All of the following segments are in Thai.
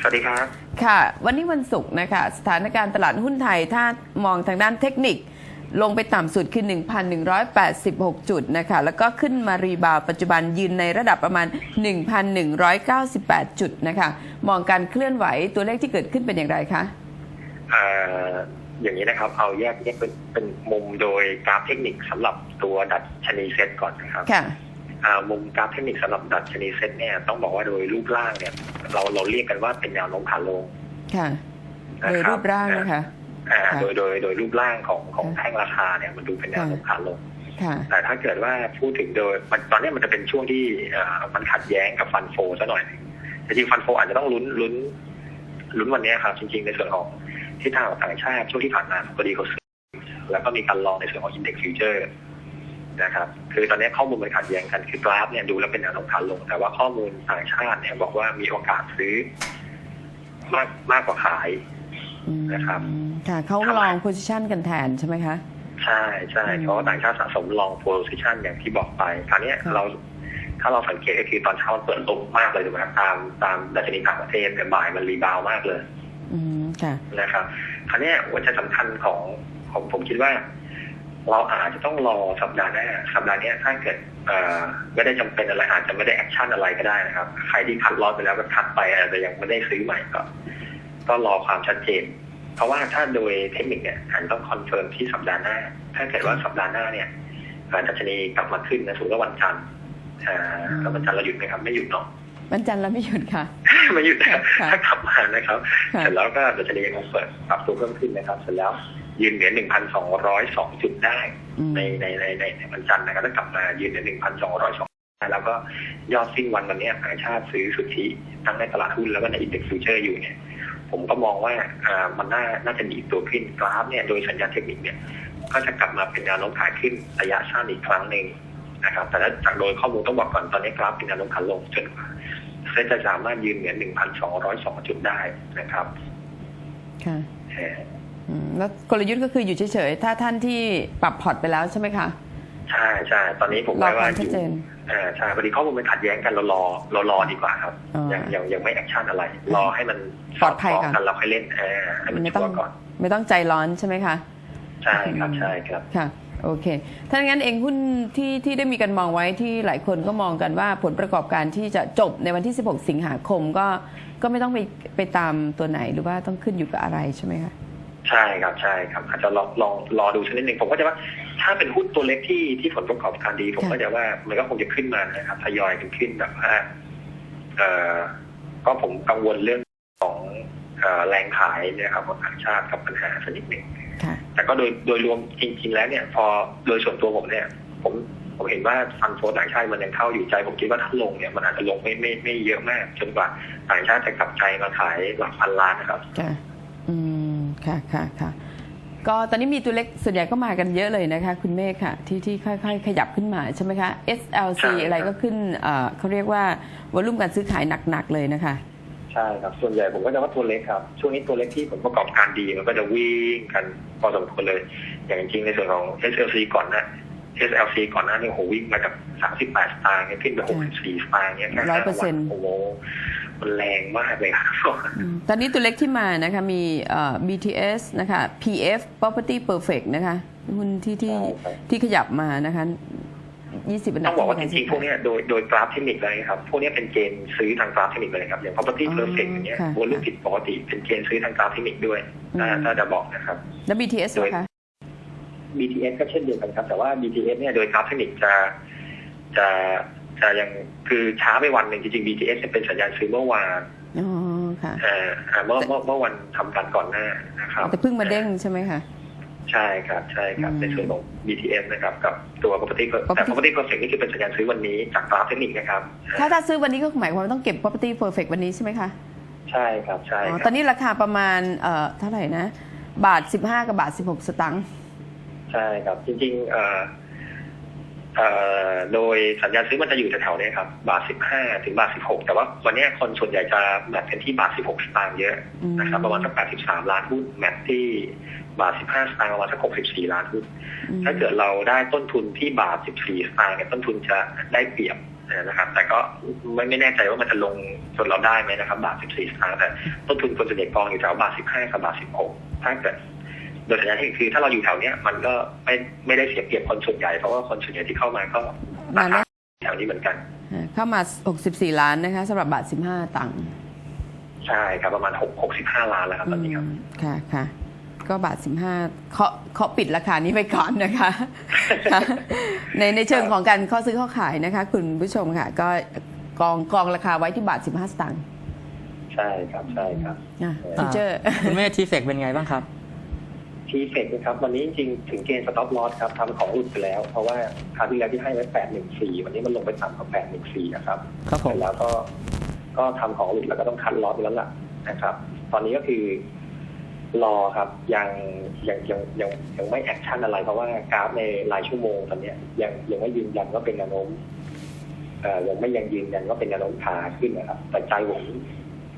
สวัสดีครับ ค่ะ วันนี้วันศุกร์นะคะ สถานการณ์ตลาดหุ้นไทยถ้ามองทางด้านเทคนิค ลงไปต่ำสุดคือ 1,186 จุดนะคะ แล้วก็ขึ้นมารีบาวด์ปัจจุบันยืนในระดับประมาณ 1,198 จุดนะคะ มองการเคลื่อนไหวตัวเลขที่เกิดขึ้นเป็นอย่างไรคะเอ่ออย่างนี้นะครับ เอาแยกแยกเป็นเป็นมุมโดยกราฟเทคนิคสำหรับตัวดัชนีเซ็ตก่อนนะครับค่ะอ่า มุมกราฟเทคนิคสำหรับดัชนีเซ็ตเนี่ยต้องบอกว่าโดยรูปร่างเนี่ย เราเราเรียกกันว่าเป็นแนวโน้มขาลงค่ะนะโดยคบรูปร่างนะคะอ่าค่ะโดยโดยโดยรูปร่างของของค่ะแท่งราคาเนี่ยมันดูเป็นแนวโน้มขาลงค่ะแต่ถ้าเกิดว่าพูดถึงโดยมันตอนนี้มันจะเป็นช่วงที่เอ่อมันขัดแย้งกับฟันโฟซะหน่อยหนึ่งแต่จริงฟันโฟอาจจะต้องลุ้นลุ้นลุ้นวันนี้ครับจริง ๆ ในส่วนของทิศทางของต่างชาติช่วงที่ผ่านมาพอดีเขาซื้อแล้วก็มีการลองในส่วนของอินเด็กซ์ฟิวเจอร์ นะครับ คือตอนนี้ข้อมูลมันขัดแย้งกันคือกราฟเนี่ยดูแล้วเป็นแนวโน้มขาลง แต่ว่าข้อมูลต่างชาติเนี่ยบอกว่ามีโอกาสซื้อมากมากกว่าขายอืมนะครับค่ะเขาลอง position กันแทนใช่ไหมคะใช่ใช่อืมเพราะว่าต่างชาติสะสมลองโพซิชันอย่างที่บอกไปคราวเนี้ยครับเราถ้าเราสังเกตก็คือตอนเช้ามันเปิดลงมากเลยถูกไหมครับตามตามดัชนีต่างประเทศแต่บ่ายมันรีบาวด์มากเลย อืมค่ะนะครับคราวเนี้ยหัวใจสำคัญของของผมคิดว่า เราอาจจะต้องรอสัปดาห์หน้าสัปดาห์เนี้ยถ้าเกิดเอ่อไม่ได้จำเป็นอะไรอาจจะไม่ได้แอคชั่นอะไรก็ได้นะครับ ใครที่คัดลอสไปแล้วก็คัดไปอาจจะยังไม่ได้ซื้อใหม่ก็ก็รอความชัดเจน เพราะว่าถ้าโดยเทคนิคเนี่ยอาจจะต้องคอนเฟิร์มที่สัปดาห์หน้า ถ้าเกิดว่าสัปดาห์หน้าเนี่ยเอ่อดัชนีกลับมาขึ้นนะสมมติว่าวันจันทร์อ่าแล้ววันจันทร์เราหยุดไหมครับไม่หยุดเนาะวันจันทร์เราไม่หยุดค่ะไม่หยุดนะครับค่ะถ้ากลับมานะครับค่ะเสร็จแล้วก็ดัชนียังคงเปิดปรับตัวเพิ่มขึ้นนะครับ เสร็จแล้ว ยืนเหนือ 1,202 จุดได้อืมในในในในในวันจันทร์นะครับถ้ากลับมายืนเหนือ 1,202ได้แล้วก็ยอดสิ้นวันวันเนี้ยต่างชาติซื้อสุทธิทั้งในตลาดหุ้นแล้วก็ในอินเด็กซ์ฟิวเจอร์อยู่เนี่ย ผมก็มองว่าอ่ามันน่าน่าจะดีดตัวขึ้นกราฟเนี่ยโดยสัญญาณเทคนิคเนี่ยก็จะกลับมาเป็นแนวโน้มขาขึ้นระยะสั้นอีกครั้งหนึ่งนะครับ แต่ถ้าจากโดยข้อมูลต้องบอกก่อนตอนนี้กราฟเป็นแนวโน้มขาลงจนกว่าเซ็ตจะสามารถยืนเหนือ 1,202 จุดได้นะครับ ค่ะเอ่ออืม แล้วกลยุทธ์ก็คืออยู่เฉยๆ ถ้าท่านที่ปรับพอร์ตไปแล้วใช่ไหมคะ ใช่ใช่ตอนนี้ผมรอไว้ว่าความชัดเจนอ่าใช่พอดีข้อมูลมันขัดแย้งกันเรารอเรารอดีกว่าครับอ๋อยังยังยังไม่แอคชั่นอะไร รอให้มันปลอดภัยสคล้งค่ะกันเราค่อยเล่นเออให้มันไม่ชัต้อวงร์ก่อน ไม่ต้องใจร้อนใช่ไหมคะใช่ครับใช่ครับค่ะโอเค ถ้าอย่างนั้นเองหุ้นที่ที่ได้มีการมองไว้ที่หลายคนก็มองกันว่าผลประกอบการที่จะจบในวันที่ 16 สิงหาคมก็ก็ไม่ต้องไปไปตามตัวไหนหรือว่าต้องขึ้นอยู่กับอะไรใช่ไหมคะ ใช่ครับใช่ครับ อาจจะลองลองรอดูสักนิดหนึ่งผมก็จะว่า ถ้าเป็นหุ้นตัวเล็กที่ที่ผลประกอบการดี ผมค่ะก็จะว่ามันก็คงจะขึ้นมานะครับทยอยกันขึ้นแบบว่าเอ่อก็ผมกังวลเรื่องของเอ่อแรงขายเนะครับของต่างชาติกับปัญหาสักนิดหนึ่งค่ะแต่ก็โดยโดยรวมจริง ๆ แล้วเนี่ย พอโดยส่วนตัวผมเนี่ย ผมผมเห็นว่าฟันโฟต่างชาติมันยังเข้าอยู่ใจ ผมคิดว่าถ้าลงเนี่ยมันอาจจะลงไม่ไม่ไม่เยอะมากจนกว่าต่างชาติจะกลับใจมาขายหลักพันล้านนะครับค่ะอืม ค่ะค่ะค่ะก็ตอนนี้มีตัวเล็กส่วนใหญ่ก็มากันเยอะเลยนะคะ คุณเมฆค่ะ ที่ที่ค่อยๆ ขยับขึ้นมาใช่ไหมคะ SLC ใช่ครับอะไรก็ขึ้นเอ่อเขาเรียกว่าวอลุ่มการซื้อขายหนักๆเลยนะคะใช่ครับ ส่วนใหญ่ผมก็จะว่าตัวเล็กครับ ช่วงนี้ตัวเล็กที่ผลประกอบการดีมันก็จะวิ่งกันพอสมควรเลย อย่างจริงๆในส่วนของ SLC ก่อนหนะ SLC ก่อนหน้านี่โหวิ่งมาจาก38สตางค์เนี่ยขึ้นไป64สตางค์เนี่ยแค่ห้าวัน100%โอ้โห มันแรงมากเลยครับอืมตอนนี้ตัวเล็กที่มานะคะมีเอ่อ BTS นะคะ PF Property Perfect นะคะหุ้นที่ที่ใช่ครับที่ขยับมานะคะ20อันดัต้บองบอกว่าจที่ริงๆพวกเนี้ยโดยโดยกราฟเทคนิคเลยครับ พวกเนี้ยเป็นเกณฑ์ซื้อทางกราฟเทคนิคเลยครับ อย่าง property อ๋อ perfect อย่างเงี้ยค่ะวอลุ่มผิดปกติเป็นเกณฑ์ซื้อทางกราฟเทคนิคด้วยถ้าอืมถ้าจะบอกนะครับ แล้ว BTS นะคะ BTS ก็เช่นเดียวกันครับ แต่ว่า BTS เนี่ยโดยกราฟเทคนิคจะจะ จะยังคือช้าไปวันหนึ่งจริงๆ BTS เนี่ยเป็นสัญญาณซื้อเมื่อวานอ๋อค่ะเอ่ออ่าเมื่อเมื่อเมื่อวันทำการก่อนหน้านะครับแต่เพิ่งมาเด้งใช่ไหมคะใช่ครับใช่ครับอืมในส่วนของ BTS นะครับกับตัว property Per- แต่ Property property perfect นี่คือเป็นสัญญาณซื้อวันนี้จากกราฟเทคนิคนะครับ ถ้าถ้าซื้อวันนี้ก็หมายความว่าต้องเก็บ property perfect วันนี้ใช่ไหมคะใช่ครับใช่อ๋อคตรัอบนนี้ราคาประมาณเอ่อเท่าไหร่นะ บาท15กับบาท16สตังค์ใช่ครับจริงๆเอ่อเอ่อ โดยสัญญาณซื้อมันจะอยู่แถวๆเนี้ยครับ บาทสิบห้าถึงบาทสิบหกแต่ว่าวันเนี้ยคนส่วนใหญ่จะแมทกันที่บาทสิบหกสตางค์เยอะนะครับประมาณสักแปดสิบสามล้านหุ้นแมทที่บาทสิบห้าสตางค์ประมาณสักหกสิบสี่ล้านหุ้นอืมถ้าเกิดเราได้ต้นทุนที่บาทสิบสี่สตางค์เนี่ยต้นทุนจะได้เปรียบเออนะครับ แต่ก็ไม่ไม่แน่ใจว่ามันจะลงจนเราได้ไหมนะครับ บาท14สตางค์แต่ต้นทุนคนส่วนใหญ่กองอยู่แถวบาท15กับบาท16ถ้าเกิด โดยสัญญาณที่คือถ้าเราอยู่แถวเนี้ยมันก็ไม่ไม่ได้เสียเปรียบคนส่วนใหญ่เพราะว่าคนส่วนใหญ่ที่เข้ามาก็มาแน่แถวนี้เหมือนกันอ่าเข้ามา 64 ล้านนะคะสำหรับบาท 15 ตังค์ใช่ครับประมาณ 6 65 ล้านแล้วครับตอนนี้ครับอืมค่ะค่ะก็บาท 15เคาะเคาะปิดราคานี้ไปก่อนนะคะค่ะในในเชิงของการข้อซื้อข้อขายนะคะ คุณผู้ชมค่ะ ก็กองกองราคาไว้ที่บาท 15 สตางค์ใช่ครับใช่ครับอะฟิวเจอร์คุณเมธทีเฟกเป็นไงบ้างครับ ทีเฟกนะครับ วันนี้จริงๆ ถึงเกณฑ์สต็อปลอสครับทำของหลุดไปแล้ว เพราะว่าคราวที่แล้วที่ให้ไว้814วันนี้มันลงไปต่ำกว่า814นะครับครับผมเสร็จแล้วก็ก็ทำของหลุดแล้วก็ต้องคัดลอสไปแล้วล่ะนะครับ ตอนนี้ก็คือรอครับยังยังยังยังยังไม่แอคชั่นอะไร เพราะว่ากราฟในรายชั่วโมงตอนเนี้ยยังยังไม่ยืนยันว่าเป็นแนวโน้มเอ่อยังไม่ยังยืนยันว่าเป็นแนวโน้มขาขึ้นนะครับแต่ใจผม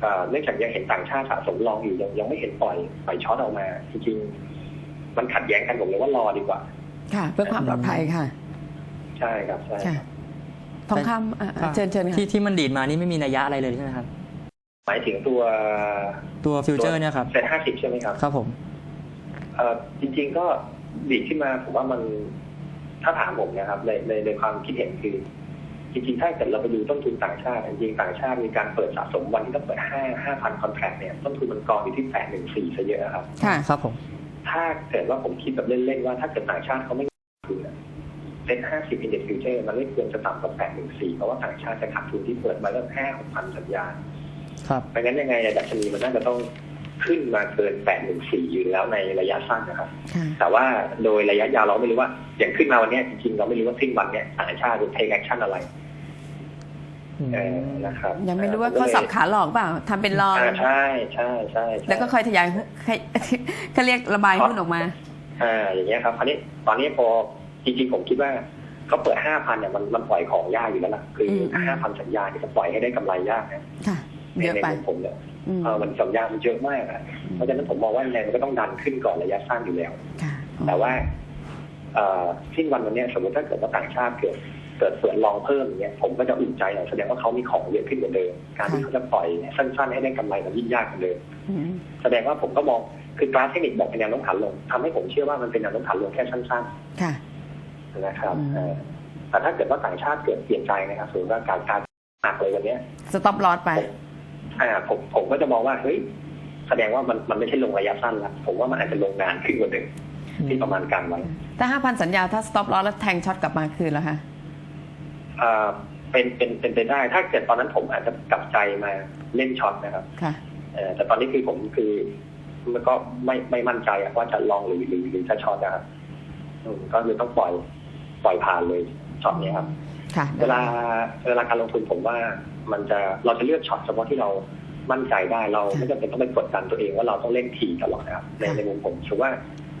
เอ่อเนื่องจากยังเห็นต่างชาติสะสมลองอยู่ยังยังไม่เห็นปล่อยปล่อยช็อตออกมาจริงๆ มันขัดแย้งกันผมเลยว่ารอดีกว่า ค่ะ เพื่อความปลอดภัยค่ะ ใช่ครับใช่ค่ะทองคำอะอะเชิญเชิญค่ะที่ที่มันดีดมานี่ไม่มีนัยยะอะไรเลยใช่ไหมครับ หมายถึงตัวตัวฟิวเจอร์เนี่ยครับเซ็นห้าสิบใช่ไหมครับ ครับผมเอ่อจริง ๆก็ดีดขึ้นมาผมว่ามันถ้าถามผมนะครับ ในในในความคิดเห็นคือ จริงๆถ้าเกิดเราไปดูต้นทุนต่างชาติ จริงๆต่างชาติมีการเปิดสะสมวันที่ต้องเปิดห้าห้าพันคอนแทคเนี่ยต้นทุนมันกองอยู่ที่แปดหนึ่งสี่ซะเยอะครับ ค่ะครับผม ถ้าเกิดว่าผมคิดแบบเล่นๆว่าถ้าเกิดต่างชาติเขาไม่ทุนเซ็นห้าสิบอินเด็กซ์ฟิวเจอร์มันไม่ควรจะต่ำกว่าแปดหนึ่งสี่เพราะว่าต่างชาติจะขาดทุนที่เปิดมาแล้วห้าหกพันสัญญาครับไม่งั้นยังไงอะดัชนีมันน่าจะต้องขึ้นมาเกินแปดหนึ่งสี่อยู่แล้วในระยะสั้นนะครับค่ะแต่ว่าโดยระยะยาวเราไม่รู้ว่า อย่างขึ้นมาวันเนี้ยจริงๆ เราไม่รู้ว่าสิ้นวันเนี้ยต่างชาติจะเทคแอคชั่นอะไรอืม เออนะครับยังไม่รู้ว่าเขาสับขาหลอกเปล่าทำเป็นลองอ่าใช่ใช่ใช่ใช่แล้วก็ค่อยทยอยให้เขาเรียกระบายหุ้นออกมาอ่าอย่างเงี้ยครับคราวนี้ตอนนี้พอจริงๆผมคิดว่าเขาเปิดห้าพันเนี่ยมันมันปล่อยของยากอยู่แล้วล่ะคือมห้าพันสัญญาเนี่ยจะปล่อยให้ได้กำไรยากนะค่ะในเยอะในไปมุมผมเนี่ยอืมเออมันสัญญามันเยอะมากอะเพราะฉะนั้นผมมองว่าแรงมันก็ต้องดันขึ้นก่อนระยะสั้นอยู่แล้วค่ะแต่ว่าเอ่อสิ้นวันวันเนี้ยสมมติถ้าเกิดว่าต่างชาติเกิด เกิดเปิดลองเพิ่มอย่างเงี้ยผมก็จะอุ่นใจหน่อยแสดงว่าเขามีของเยอะขึ้นกว่าเดิมการที่เขาจะปล่อยสั้นๆให้ได้กำไรมันยิ่งยากกว่าเดิมอืมแสดงว่าผมก็มองคือกราฟเทคนิคบอกเป็นแนวโน้มขาลงทำให้ผมเชื่อว่ามันเป็นแนวโน้มขาลงแค่สั้นค่ะๆนะครับอืมเออแต่ถ้าเกิดว่าต่างชาติเกิดเปลี่ยนใจนะครับสมมติว่าการการหนักเลยวันเนี้ยสต็อปลอสไปอ่าผมผมก็จะมองว่าเฮ้ยแสดงว่ามันมันไม่ใช่ลงระยะสั้นละผมว่ามันอาจจะลงนานขึ้นกว่าเดิมที่ประมาณการไว้ถ้า5,000สัญญาถ้าสต็อปลอสแล้วแทงช็อตกลับมาคืนแล้วค่ะอ่า เป็นเป็นเป็นไปได้ ถ้าเกิดตอนนั้นผมอาจจะกลับใจมาเล่นช็อตนะครับค่ะเอ่อแต่ตอนนี้คือผมคือมันก็ไม่ไม่มั่นใจอะว่าจะลองหรือหรือหรือจะช็อตนะครับอืมก็เลยต้องปล่อยปล่อยผ่านเลยช็อตนี้ครับค่ะเวลาเวลาการลงทุนผมว่ามันจะเราจะเลือกช็อตเฉพาะที่เรามั่นใจได้เราไม่จำเป็นต้องไปกดดันตัวเองว่าเราต้องเล่นถี่ตลอดนะครับในในมุมผมถือว่า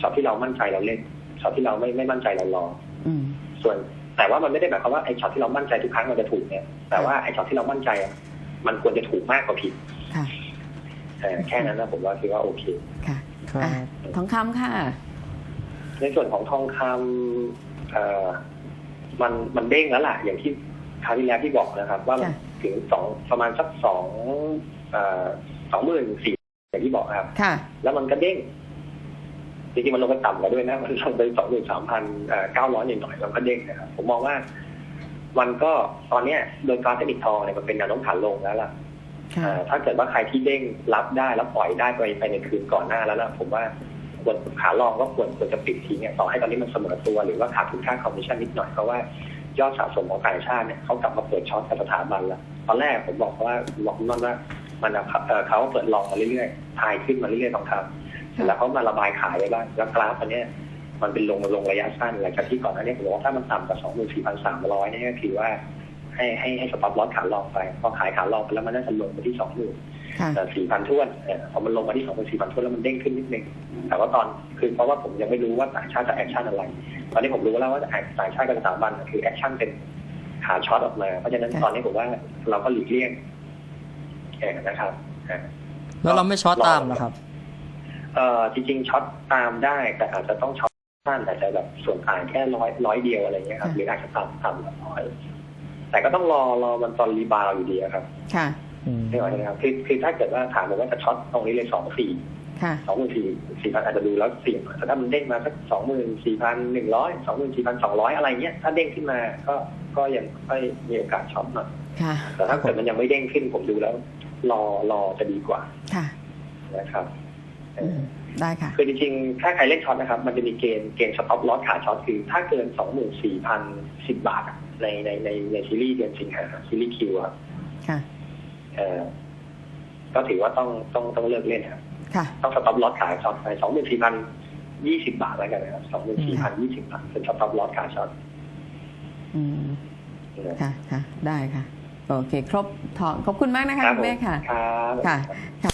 ช็อตที่เรามั่นใจเราเล่นช็อตที่เราไม่ไม่มั่นใจเรารออืมส่วน แต่ว่ามันไม่ได้หมายความว่าไอ้ช็อตที่เรามั่นใจทุกครั้งมันจะถูกเนี่ยแต่ว่าไอ้ช็อตที่เรามั่นใจอะมันควรจะถูกมากกว่าผิดค่ะเออแค่นั้นนะผมว่าคิดว่าโอเคค่ะครับอะทองคำค่ะ ในส่วนของทองคำเอ่อมันมันเด้งแล้วล่ะ อย่างที่คราวที่แล้วที่บอกนะครับ ว่ามันค่ะถึงสองประมาณสักสองเอ่อสองหมื่นสี่อย่างที่บอกครับค่ะแล้วมันก็เด้ง จริงๆมันลงไปต่ำกว่าด้วยนะ มันลงไปสองหมื่นสามพันเก้าร้อยหน่อยๆแล้วก็เด้งนะครับผมมองว่า มันก็ตอนเนี้ยโดยกราฟเทคนิคทองเนี่ยมันเป็นแนวโน้มขาลงแล้วล่ะค่ะเอ่อถ้าเกิดว่าใครที่เด้งรับได้แล้วปล่อยได้ไปไปในคืนก่อนหน้าแล้วนะผมว่าควรขาลองก็ควรควรจะปิดทิ้งเนี่ยต่อให้ตอนนี้มันเสมอตัวหรือว่าขาดทุนค่าคอมมิชชั่นนิดหน่อยเพราะว่ายอดสะสมของต่างชาติเนี่ยเขากลับมาเปิดช็อตกับสถาบันแล้วตอนแรกผมบอกว่าบอกคุณนนท์ว่ามันอะเอ่อเขาเปิดลองมาเรื่อยๆทายขึ้นมาเรื่อยๆทองคำเสร็จ แล้วเขามาระบายขายไปบ้างแล้วกราฟอันเนี้ยมันเป็นลงลงระยะสั้นหลังจากที่ก่อนหน้านี้ผมบอกว่าถ้ามันต่ำกว่าสองหมื่นสี่พันสามร้อยเนี่ยก็คือว่าให้ให้ให้สต็อปลอสขาลองไป พอขายขาลองไปแล้วมันน่าจะลงไปที่สองหมื่นค่ะสี่พันท้วนเอ่อพอมันลงมาที่สองพันสี่พันท้วนแล้วมันเด้งขึ้นนิดนึงแต่ว่าตอนคือเพราะว่าผมยังไม่รู้ว่าต่างชาติจะแอคชั่นอะไร ตอนนี้ผมรู้แล้วว่าต่างชาติกับสถาบันคือแอคชั่นเป็นขาช็อตออกมา เพราะฉะนั้นค่ะตอนนี้ผมว่าเราก็หลีกเลี่ยงเออนะครับอ่าแล้วเราไม่ช็อตตามนะครับ เอ่อจริงๆช็อตตามได้ แต่อาจจะต้องช็อตสั้นแต่จะแบบส่วนต่างแค่ร้อยร้อยเดียวอะไรเงี้ยครับหรืออาจจะต่ำต่ำกว่าร้อยแต่ก็ต้องรอรอมันตอนรีบาวด์อยู่ดีอะครับ ค่ะอืมไม่ไหวนะครับคือคือถ้าเกิดว่าถามผมว่าจะช็อตตรงนี้เลยสองสี่ค่ะสองหมื่นสี่สี่พันอาจจะดูแล้วเสี่ยงแต่ถ้ามันเด้งมาสักสองหมื่นสี่พันหนึ่งร้อยสองหมื่นสี่พันสองร้อยอะไรเงี้ยถ้าเด้งขึ้นมาก็ก็ยังค่อยมีโอกาสช็อตหน่อยค่ะแต่ถ้าเกิดมันยังไม่เด้งขึ้นผมดูแล้ว รอรอจะดีกว่าค่ะนะครับเออือม ได้ค่ะ คือจริงๆ ถ้าใครเล่นช็อตนะครับ มันจะมีเกณฑ์เกณฑ์สต็อปลอสขาช็อตคือ ถ้าเกินสองหมื่นสี่พันสิบบาทอะในในในในซีรีส์เดือนสิงหาซีรีส์คิวครับค่ะเอ่อก็ถือว่าต้องต้องต้องเลิกเล่นครับค่ะ ต้องสต็อปลอสขายช็อตไปสองหมื่นสี่พันยี่สิบาทแล้วกันนะครับสองหมื่นสี่พันยี่สิบาทเป็นสต็อปลอสขาช็อตอืมนะค่ะค่ะ ได้ค่ะ โอเค ครบถอนขอบคุณมากนะคะรับคุณเมฆค่ะครับค่ะ ค่ะ